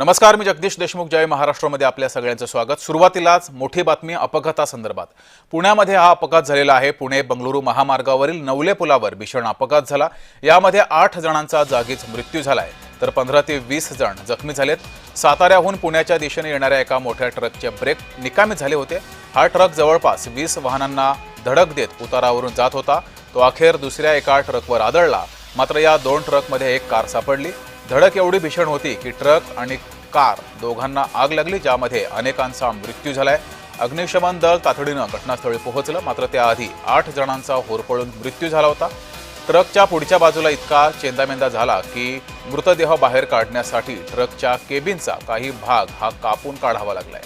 नमस्कार मी जगदीश देशमुख जय महाराष्ट्रामध्ये आपल्या सगळ्यांचं स्वागत. सुरुवातीलाच मोठी बातमी अपघातासंदर्भात. पुण्यामध्ये हा अपघात झालेला आहे. पुणे बंगळुरू महामार्गावरील नवले पुलावर भीषण अपघात झाला. यामध्ये आठ जणांचा जागीच मृत्यू झाला आहे. तर पंधरा ते वीस जण जखमी झालेत. साताऱ्याहून पुण्याच्या दिशेने येणाऱ्या एका मोठ्या ट्रकचे ब्रेक निकामी झाले होते. हा ट्रक जवळपास वीस वाहनांना धडक देत उतारावरून जात होता. तो अखेर दुसऱ्या एका ट्रकवर आदळला. मात्र या दोन ट्रकमध्ये एक कार सापडली. धडक एवढी भीषण होती की ट्रक आणि कार दोघांना आग लागली ज्यामध्ये अनेकांचा मृत्यू झालाय. अग्निशमन दल तातडीनं घटनास्थळी पोहोचलं. मात्र त्याआधी आठ जणांचा होरपळून मृत्यू झाला होता. ट्रकच्या पुढच्या बाजूला इतका चेंदामेंदा झाला की मृतदेह बाहेर काढण्यासाठी ट्रकच्या केबिनचा काही भाग हा कापून काढावा लागलाय.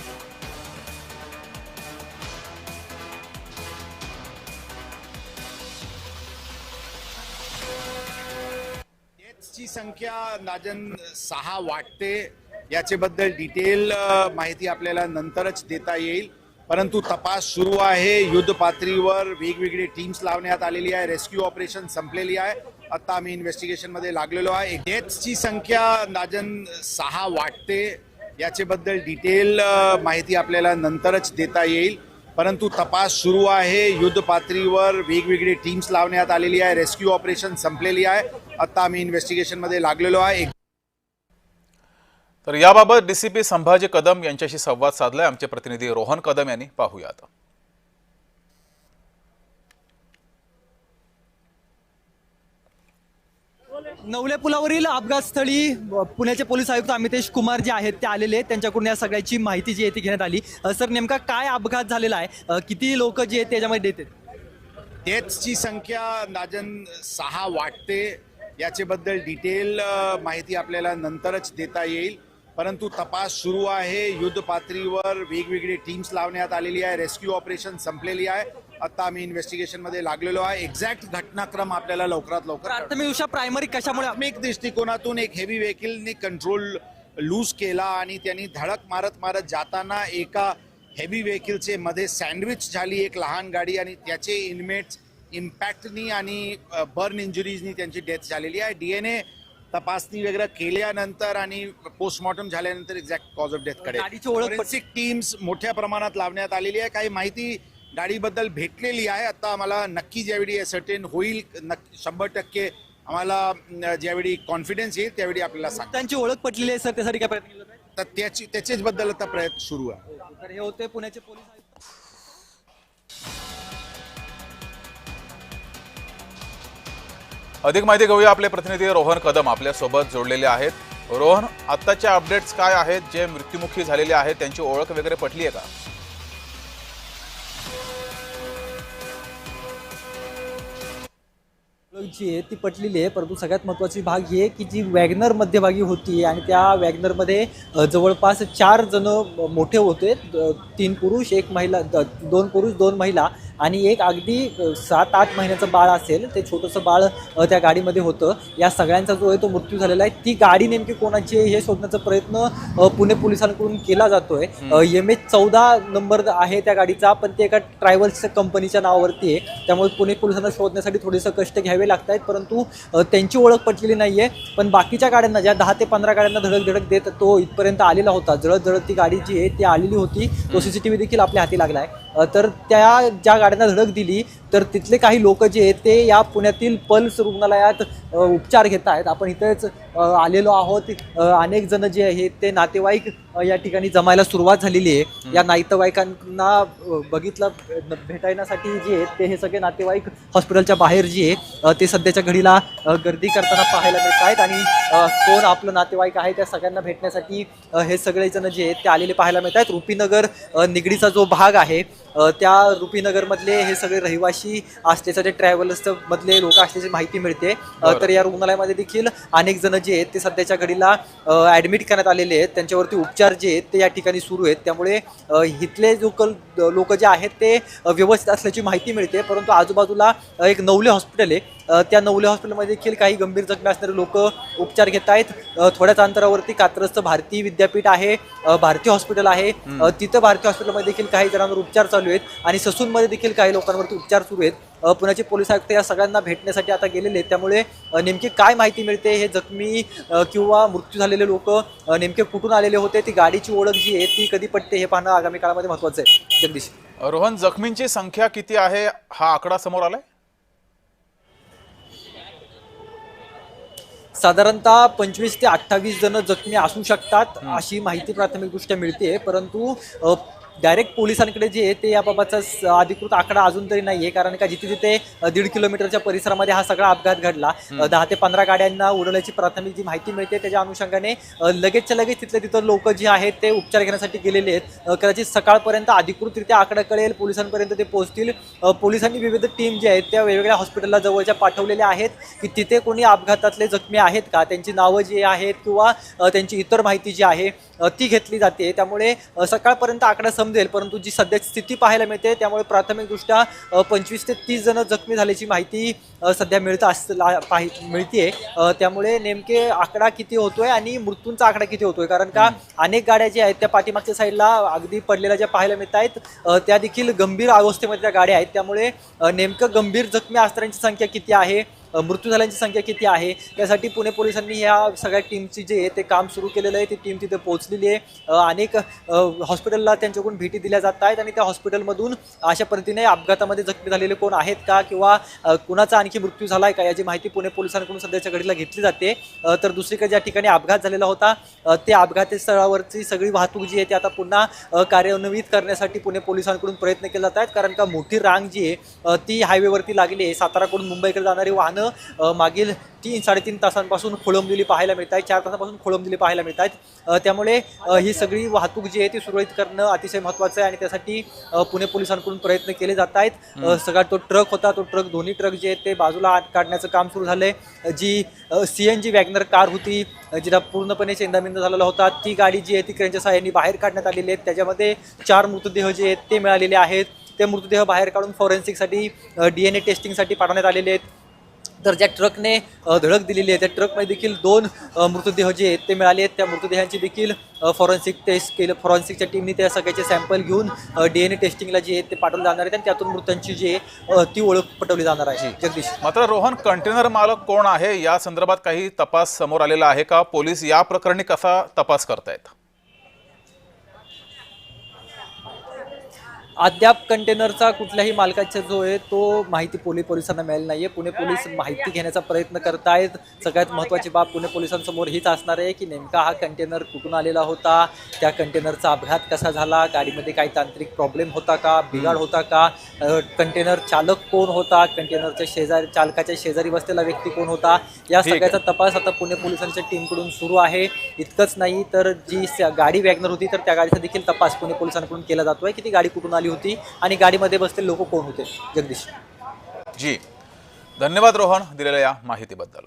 संख्या नाजन सहा वाटते याच्याबद्दल डिटेल माहिती आपल्याला नंतरच देता येईल. परंतु तपास सुरू आहे युद्ध पातळीवर वेगवेगळी टीम्स लावण्यात आलेली आहे रेस्क्यू ऑपरेशन संपलेली आहे. आता आम्ही इन्व्हेस्टिगेशनमध्ये लागलेलो आहे. डेथची संख्या नाजन सहा वाटते याच्याबद्दल डिटेल माहिती आपल्याला नंतरच देता येईल. परंतु तपास सुरू आहे. युद्ध पातळीवर वेगवेगळी टीम्स लावण्यात आलेली आहे. रेस्क्यू ऑपरेशन संपलेली आहे. आता आम्ही इन्व्हेस्टिगेशनमध्ये लागलेलो आहे. तर याबाबत डीसीपी संभाजी कदम यांच्याशी संवाद साधलाय. आमचे प्रतिनिधी रोहन कदम यांनी. पाहूयात. नवले पुलावरील अपघातस्थळी पुण्याचे पोलीस आयुक्त अमितेश कुमार जे आहेत ते आलेले आहेत. त्यांच्याकडून या सगळ्याची माहिती जी आहे ती घेण्यात आली. सर नेमका काय अपघात झालेला आहे? किती लोक जे आहेत त्याच्यामध्ये देतात डेथची संख्या नाजन सहा वाटते. याच्याबद्दल डिटेल माहिती आपल्याला नंतरच देता येईल. परंतु तपास सुरू आहे. युद्ध पातळीवर वेगवेगळी टीम्स लावण्यात आलेली आहे. रेस्क्यू ऑपरेशन संपलेली आहे. आता आम्ही इन्व्हेस्टिगेशनमध्ये लागलेलो आहे. एक्झॅक्ट घटनाक्रम आपल्याला लवकरात लवकर. प्राथमिक दृष्ट्या प्रायमरी कशामुळे? प्राथमिक दृष्टिकोनातून एक हेवी व्हेकलने कंट्रोल लूज केला आणि त्यांनी धडक मारत मारत जाताना एका हेवी व्हेकलचे मध्ये सँडविच झाली एक लहान गाडी आणि त्याचे इनमेट्स इम्पॅक्टनी आणि बर्न इंजुरीजनी त्यांची डेथ झालेली आहे. डीएनए तपासणी वगैरे केल्यानंतर आणि पोस्टमॉर्टम झाल्यानंतर एक्झॅक्ट कॉज ऑफ डेथकडे गाडीची ओळख फोरेन्सिक टीम्स मोठ्या प्रमाणात लावण्यात आलेली आहे. काही माहिती गाडीबद्दल भेटलेली आहे. आता आम्हाला नक्की ज्यावेळी सर्टेन होईल नक्की शंभर टक्के आम्हाला ज्यावेळी कॉन्फिडन्स येईल त्यावेळी आपल्याला सांग. त्यांची ओळख पटलेली आहे सर त्यासाठी काय प्रयत्न केला तर त्याची त्याच्याच बद्दल आता प्रयत्न सुरू आहे. आहे? तर हे होते पुण्याचे पोलीस आयुक्त अधिक माहिती घेऊया आपले प्रतिनिधी रोहन कदम आपल्यासोबत जोडलेले आहेत. रोहन आत्ताचे अपडेट्स काय आहेत? जे मृत्युमुखी झालेले आहेत त्यांची ओळख वगैरे पटली आहे का जी आहे ती पटलेली आहे. परंतु सगळ्यात महत्त्वाची भाग ही आहे की जी वॅगनर मध्यभागी होती आणि त्या वॅगनरमध्ये जवळपास चार जण मोठे होते. तीन पुरुष एक महिला दोन पुरुष दोन महिला. आणि एक अगदी सात आठ महिन्याचं बाळ असेल ते छोटंसं बाळ त्या गाडीमध्ये होतं. या सगळ्यांचा जो आहे तो मृत्यू झालेला आहे. ती गाडी नेमकी कोणाची आहे हे शोधण्याचा प्रयत्न पुणे पोलिसांकडून केला जातोय. एम एच चौदा नंबर आहे त्या गाडीचा पण ते एका ट्रॅव्हल्स कंपनीच्या नावावरती आहे. त्यामुळे पुणे पोलिसांना शोधण्यासाठी थोडेसे कष्ट घ्यावे लागत आहेत परंतु त्यांची ओळख पटलेली नाही आहे. पण बाकीच्या गाड्यांना ज्या दहा ते पंधरा गाड्यांना धडक धडक देत तो इथपर्यंत आलेला होता. जळत जळत ती गाडी जी आहे ती आलेली होती. तो सी सी टी व्ही देखील आपल्या हाती लागला आहे. तर त्या ज्या गाड्यांना धडक दिली तर तिथले काही लोक जे आहेत ते या पुण्यातील पल्स रुग्णालयात उपचार घेत आहेत. आपण इथेच आलेलो आहोत. अनेक जण जे आहेत ते नातेवाईक या ठिकाणी जमायला सुरुवात झालेली आहे. या नातेवाईकांना बघितलं भेटायण्यासाठी जे आहेत ते हे सगळे नातेवाईक हॉस्पिटलच्या बाहेर जे आहे ते सध्याच्या घडीला गर्दी करताना पाहायला मिळत आहेत. आणि कोण आपलं नातेवाईक आहे त्या सगळ्यांना भेटण्यासाठी हे सगळे जण जे आहेत ते आलेले पाहायला मिळत आहेत. रुपीनगर निगडीचा जो भाग आहे त्या रुपीनगरमधले हे सगळे रहिवासी असल्याचं जे ट्रॅव्हलर्स मधले लोक असल्याची माहिती मिळते. तर या रुग्णालयामध्ये देखील अनेक जण जे आहेत ते सध्याच्या घडीला ॲडमिट करण्यात आलेले आहेत. त्यांच्यावरती उपचार जे आहेत ते या ठिकाणी सुरू आहेत. त्यामुळे इथले जो कल लोक जे आहेत ते व्यवस्थित असल्याची माहिती मिळते. परंतु आजूबाजूला एक नवले हॉस्पिटल आहे. त्या नवले हॉस्पिटलमध्ये देखील काही गंभीर जखमी असणारे लोक उपचार घेत आहेत. थोड्याच अंतरावरती कात्रजचं भारतीय विद्यापीठ आहे भारतीय हॉस्पिटल आहे. तिथं भारतीय हॉस्पिटलमध्ये देखील काही जणांवर उपचार चालू आहेत आणि ससूनमध्ये देखील काही लोकांवरती उपचार सुरू आहेत. पुण्याचे पोलीस आयुक्त या सगळ्यांना भेटण्यासाठी आता गेलेले आहेत. त्यामुळे नेमकी काय माहिती मिळते? हे जखमी किंवा मृत्यू झालेले लोक नेमके कुठून आलेले होते? ती गाडीची ओळख जी आहे ती कधी पडते हे पाहणं आगामी काळामध्ये महत्त्वाचं आहे. जगदीश. रोहन जखमींची संख्या किती आहे? हा आकडा समोर आलाय. साधारणतः पंचवीस ते अठ्ठावीस जण जखमी असू शकतात अशी माहिती प्राथमिकदृष्ट्या मिळते परंतु डायरेक्ट पोलिसांकडे जे आहे ते याबाबतचा अधिकृत आकडा अजून तरी नाही आहे कारण का जिथे तिथे दीड किलोमीटरच्या परिसरामध्ये हा सगळा अपघात घडला. दहा ते पंधरा गाड्यांना उडवल्याची प्राथमिक जी माहिती मिळते त्याच्या अनुषंगाने लगेचच्या लगेच तिथले तिथं लोक जे आहेत ते उपचार घेण्यासाठी गेलेले आहेत. कदाचित सकाळपर्यंत अधिकृतरित्या आकडा कळेल पोलिसांपर्यंत ते पोहोचतील. पोलिसांनी विविध टीम जे आहेत त्या वेगवेगळ्या हॉस्पिटलला जवळच्या पाठवलेल्या आहेत की तिथे कोणी अपघातातले जखमी आहेत का? त्यांची नावं जी आहेत किंवा त्यांची इतर माहिती जी आहे ती घेतली जाते. त्यामुळे सकाळपर्यंत आकडा समजेल परंतु जी सध्याची स्थिती पाहायला मिळते त्यामुळे प्राथमिकदृष्ट्या पंचवीस ते तीस जण जखमी झाल्याची माहिती सध्या मिळत अस मिळते त्यामुळे नेमके आकडा किती होतोय आणि मृत्यूंचा आकडा किती होतोय? कारण का अनेक गाड्या ज्या आहेत त्या पाठीमागच्या साईडला अगदी पडलेल्या ज्या पाहायला मिळत आहेत त्या देखील गंभीर अवस्थेमध्ये त्या गाड्या आहेत. त्यामुळे नेमकं गंभीर जखमी असणाऱ्यांची संख्या किती आहे? मृत्यू झाल्यांची संख्या किती आहे? यासाठी पुणे पोलिसांनी ह्या सगळ्या टीमची जे आहे ते काम सुरू केलेलं आहे. ती टीम तिथे पोहोचलेली आहे. अनेक हॉस्पिटलला त्यांच्याकडून भेटी दिल्या जात आहेत आणि त्या हॉस्पिटलमधून अशा पद्धतीने अपघातामध्ये जखमी झालेले कोण आहेत का किंवा कुणाचा आणखी मृत्यू झाला आहे का याची माहिती पुणे पोलिसांकडून सध्याच्या घडीला घेतली जाते. तर दुसरीकडे ज्या ठिकाणी अपघात झालेला होता ते अपघाती स्थळावरची सगळी वाहतूक जी आहे ती आता पुन्हा कार्यान्वित करण्यासाठी पुणे पोलिसांकडून प्रयत्न केले जात आहेत. कारण का मोठी रांग जी आहे ती हायवेवरती लागली आहे. साताराकडून मुंबईकडे जाणारी वाहनं मागील तीन साडेतीन तासांपासून खोळंबलेली पाहायला मिळत आहे. चार तासांपासून खोळंबलेली पाहायला मिळत आहेत. त्यामुळे ही सगळी वाहतूक जी आहे ती सुरळीत करणं अतिशय महत्त्वाचं आहे आणि त्यासाठी पुणे पोलिसांकडून प्रयत्न केले जात आहेत. सगळा तो ट्रक होता तो ट्रक दोन्ही ट्रक जे आहेत ते बाजूला आत काढण्याचं काम सुरू झालंय. G C N G WagonR car होती जिला पूर्णपणे चेंदामिंद झालेला होता ती गाडी जी आहे ती क्रेनच्या सहाय्याने बाहेर काढण्यात आलेली आहेत त्याच्यामध्ये चार मृतदेह जे आहेत ते मिळालेले आहेत. ते मृतदेह बाहेर काढून फॉरेन्सिकसाठी डी एन ए टेस्टिंगसाठी पाठवण्यात आलेले आहेत. तर ज्या ट्रकने धडक दिलेली आहे त्या ट्रकमध्ये देखील दोन मृतदेह जे आहेत ते मिळाले आहेत. त्या मृतदेहांची देखील फॉरेन्सिक टेस्ट केलं फॉरेन्सिकच्या टीमने त्या सगळ्याचे सॅम्पल घेऊन डी एन ए टेस्टिंगला जे आहेत ते पाठवले जाणार आहेत आणि त्यातून मृतांची जी आहे ती ओळख पटवली जाणार आहे. जगदीश. मात्र रोहन कंटेनर मालक कोण आहे? या संदर्भात काही तपास समोर आलेला आहे का? पोलीस या प्रकरणी कसा तपास करतायत? अद्याप कंटेनरचा कुठल्याही मालकाचा जो आहे तो माहिती पुणे पोलिसांना मिळाली नाहीये. पुणे पोलीस माहिती घेण्याचा प्रयत्न करतायत. सगळ्यात महत्त्वाची बाब पुणे पोलिसांसमोर हीच असणार आहे की नेमका हा कंटेनर कुठून आलेला होता? त्या कंटेनरचा अपघात कसा झाला? गाडीमध्ये काही तांत्रिक प्रॉब्लेम होता का? बिघाड होता का? कंटेनर चालक कोण होता? कंटेनरच्या शेजारी चालकाच्या शेजारी बसलेला व्यक्ती कोण होता? या आहे. सगळ्याचा तपास आता पुणे पोलिसांच्या टीमकडून सुरू आहे. इतकंच नाही तर जी गाडी वॅगनर होती तर त्या गाडीचा देखील तपास पुणे पोलिसांकडून केला जातोय की ती गाडी कुठून आली होती आणि गाडीमध्ये बसलेले लोक कोण होते? जगदीश. जी. धन्यवाद रोहन दिलेल्या या माहितीबद्दल.